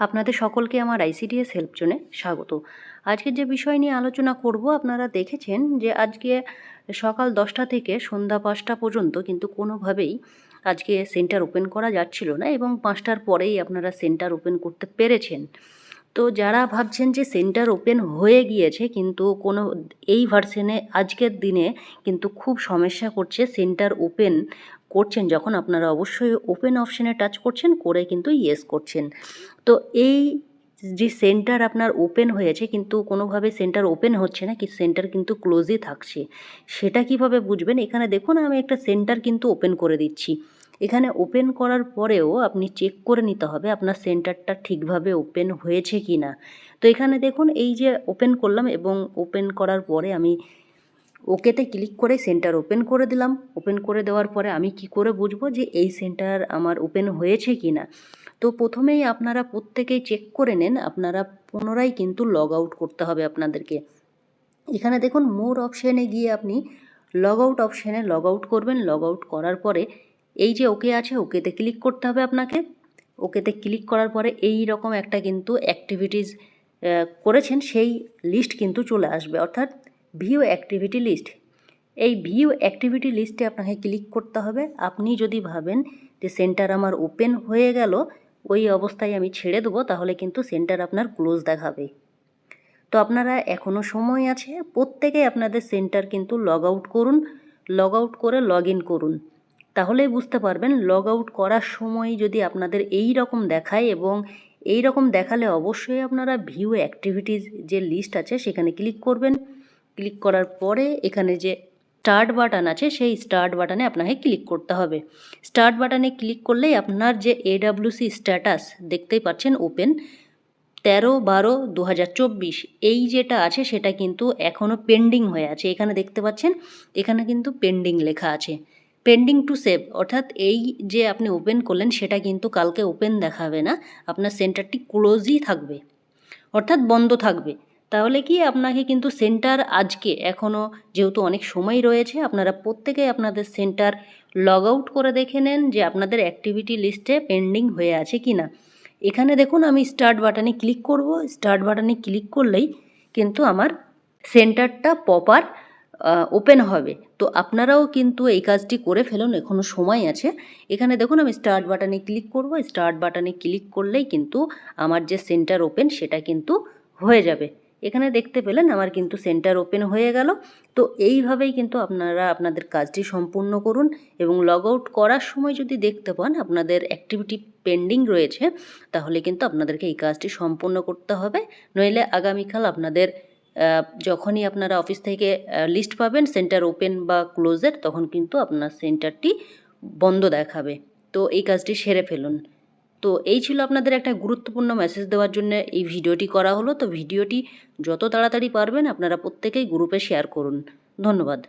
আপনাদের সকলকে আমার আইসিডিএস হেল্প জোনে স্বাগত। আজকে যে বিষয় নিয়ে আলোচনা করব, আপনারা দেখেছেন যে আজকে সকাল দশটা থেকে সন্ধ্যা পাঁচটা পর্যন্ত কিন্তু কোনোভাবেই আজকে সেন্টার ওপেন করা যাচ্ছিল না এবং পাঁচটার পরেই আপনারা সেন্টার ওপেন করতে পেরেছেন। তো যারা ভাবছেন যে সেন্টার ওপেন হয়ে গিয়েছে, কিন্তু কোনো এই ভার্সনে আজকের দিনে কিন্তু খুব সমস্যা করছে। সেন্টার ওপেন করছেন যখন আপনারা অবশ্যই ওপেন অপশানে টাচ করছেন, করে কিন্তু ইয়েস করছেন। তো এই যে সেন্টার আপনার ওপেন হয়েছে, কিন্তু কোনোভাবে সেন্টার ওপেন হচ্ছে না কি সেন্টার কিন্তু ক্লোজই থাকছে। সেটা কীভাবে বুঝবেন? এখানে দেখুন, আমি একটা সেন্টার কিন্তু ওপেন করে দিচ্ছি। এখানে ওপেন করার পরেও আপনি চেক করে নিতে হবে আপনার সেন্টারটা ঠিকভাবে ওপেন হয়েছে কি না তো এখানে দেখুন, এই যে ওপেন করলাম এবং ওপেন করার পরে আমি ওকেতে ক্লিক করে সেন্টার ওপেন করে দিলাম। ওপেন করে দেওয়ার পরে আমি কি করে বুঝব যে এই সেন্টার আমার ওপেন হয়েছে কি না তো প্রথমেই আপনারা প্রত্যেকেই চেক করে নেন, আপনারা পুনরায় কিন্তু লগ আউট করতে হবে আপনাদেরকে। এখানে দেখুন মোর অপশানে গিয়ে আপনি লগ আউট অপশানে লগ আউট করবেন। লগ আউট করার পরে এই যে ওকে আছে, ওকেতে ক্লিক করতে হবে আপনাকে। ওকেতে ক্লিক করার পরে এই রকম একটা কিন্তু অ্যাক্টিভিটিস করেছেন, সেই লিস্ট কিন্তু চলে আসবে। অর্থাৎ ভিউ অ্যাক্টিভিটি লিস্ট এই ভিউ অ্যাক্টিভিটি লিস্টে আপনাকে ক্লিক করতে হবে। আপনি যদি ভাবেন যে সেন্টার আমার ওপেন হয়ে গেল, ওই অবস্থায় আমি ছেড়ে দেবো, তাহলে কিন্তু সেন্টার আপনার ক্লোজ দেখাবে। তো আপনারা এখনও সময় আছে প্রত্যেকে আপনাদের সেন্টার কিন্তু লগ আউট করুন। লগ আউট করে লগ ইন করুন। তাহলেই বুঝতে পারবেন লগ আউট করার সময় যদি আপনাদের এই রকম দেখায় এবং এই রকম দেখালে অবশ্যই আপনারা ভিউ অ্যাক্টিভিটিস যে লিস্ট আছে সেখানে ক্লিক করবেন। ক্লিক করার পরে এখানে যে স্টার্ট বাটন আছে সেই স্টার্ট বাটনে আপনাকে ক্লিক করতে হবে। স্টার্ট বাটনে ক্লিক করলেই আপনার যে এডাব্লিউসি স্ট্যাটাস দেখতেই পাচ্ছেন ওপেন তেরো বারো দু এই যেটা আছে সেটা কিন্তু এখনও পেন্ডিং হয়ে আছে। এখানে দেখতে পাচ্ছেন, এখানে কিন্তু পেন্ডিং লেখা আছে। পেন্ডিং টু সেভ অর্থাৎ এই যে আপনি ওপেন করলেন, সেটা কিন্তু কালকে ওপেন দেখাবে না। আপনার সেন্টারটি ক্লোজই থাকবে, অর্থাৎ বন্ধ থাকবে। তাহলে কি আপনাকে কিন্তু সেন্টার আজকে এখনও যেহেতু অনেক সময় রয়েছে, আপনারা প্রত্যেকে আপনাদের সেন্টার লগ আউট করে দেখে নেন যে আপনাদের অ্যাক্টিভিটি লিস্টে পেন্ডিং হয়ে আছে কি না এখানে দেখুন, আমি স্টার্ট বাটনে ক্লিক করব। স্টার্ট বাটনে ক্লিক করলেই কিন্তু আমার সেন্টারটা প্রপার ওপেন হবে। তো আপনারাও কিন্তু এই কাজটি করে ফেলুন এখনও সময় আছে। এখানে দেখুন, আমি স্টার্ট বাটনে ক্লিক করব। স্টার্ট বাটনে ক্লিক করলেই কিন্তু আমার যে সেন্টার ওপেন সেটা কিন্তু হয়ে যাবে। এখানে দেখতে পেলেন, আমার কিন্তু সেন্টার ওপেন হয়ে গেল। তো এইভাবেই কিন্তু আপনারা আপনাদের কাজটি সম্পূর্ণ করুন এবং লগ আউট করার সময় যদি দেখতে পান, আপনাদের অ্যাক্টিভিটি পেন্ডিং রয়েছে, তাহলে কিন্তু আপনাদেরকে এই কাজটি সম্পূর্ণ করতে হবে। নইলে আগামীকাল আপনাদের যখনই আপনারা অফিস থেকে লিস্ট পাবেন সেন্টার ওপেন বা ক্লোজের তখন কিন্তু আপনার সেন্টারটি বন্ধ দেখাবে। তো এই কাজটি সেরে ফেলুন। তো এই ছিল আপনাদের একটা গুরুত্বপূর্ণ মেসেজ দেওয়ার জন্য এই ভিডিওটি করা হলো। তো ভিডিওটি যত তাড়াতাড়ি পারবেন, আপনারা প্রত্যেকেই গ্রুপে শেয়ার করুন। ধন্যবাদ।